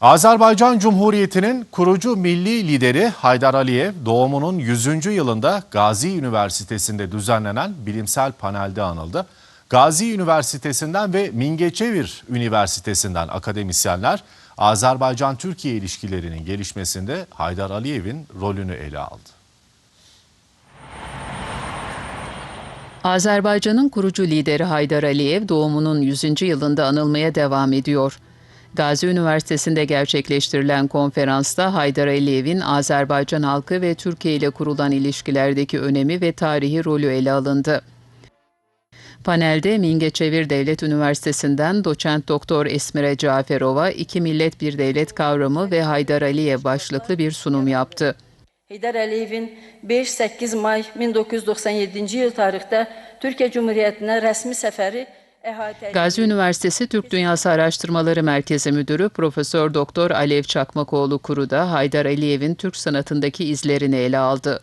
Azerbaycan Cumhuriyeti'nin kurucu milli lideri Haydar Aliyev doğumunun 100. yılında Gazi Üniversitesi'nde düzenlenen bilimsel panelde anıldı. Gazi Üniversitesi'nden ve Mingeçevir Üniversitesi'nden akademisyenler Azerbaycan-Türkiye ilişkilerinin gelişmesinde Haydar Aliyev'in rolünü ele aldı. Azerbaycan'ın kurucu lideri Haydar Aliyev doğumunun 100. yılında anılmaya devam ediyor. Gazi Üniversitesi'nde gerçekleştirilen konferansta Haydar Aliyev'in Azerbaycan halkı ve Türkiye ile kurulan ilişkilerdeki önemi ve tarihi rolü ele alındı. Panelde Mingeçevir Devlet Üniversitesi'nden doçent doktor Esmire Caferova, iki millet bir devlet kavramı ve Haydar Aliyev başlıklı bir sunum yaptı. Heydər Əliyevin 5-8 may 1997-ci il tarixdə Türkiyə Cumhuriyyətinə rəsmi səfəri Gazi Üniversitesi Türk Dünyası Araştırmaları Merkezi Müdürü Profesör Doktor Alev Çakmakoğlu Kuru da Haydar Aliyev'in Türk sanatındaki izlerini ele aldı.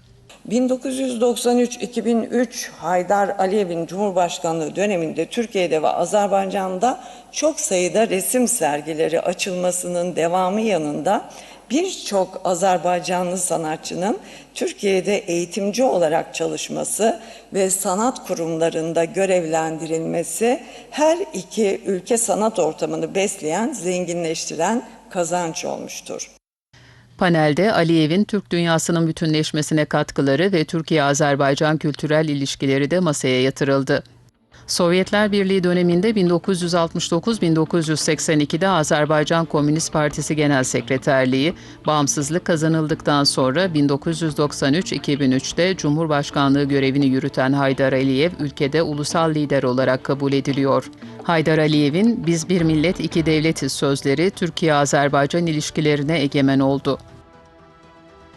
1993-2003 Haydar Aliyev'in Cumhurbaşkanlığı döneminde Türkiye'de ve Azerbaycan'da çok sayıda resim sergileri açılmasının devamı yanında birçok Azerbaycanlı sanatçının Türkiye'de eğitimci olarak çalışması ve sanat kurumlarında görevlendirilmesi her iki ülke sanat ortamını besleyen, zenginleştiren kazanç olmuştur. Panelde Aliyev'in Türk dünyasının bütünleşmesine katkıları ve Türkiye-Azerbaycan kültürel ilişkileri de masaya yatırıldı. Sovyetler Birliği döneminde 1969-1982'de Azerbaycan Komünist Partisi Genel Sekreterliği, bağımsızlık kazanıldıktan sonra 1993-2003'te Cumhurbaşkanlığı görevini yürüten Haydar Aliyev ülkede ulusal lider olarak kabul ediliyor. Haydar Aliyev'in "Biz bir millet iki devletiz" sözleri Türkiye-Azerbaycan ilişkilerine egemen oldu.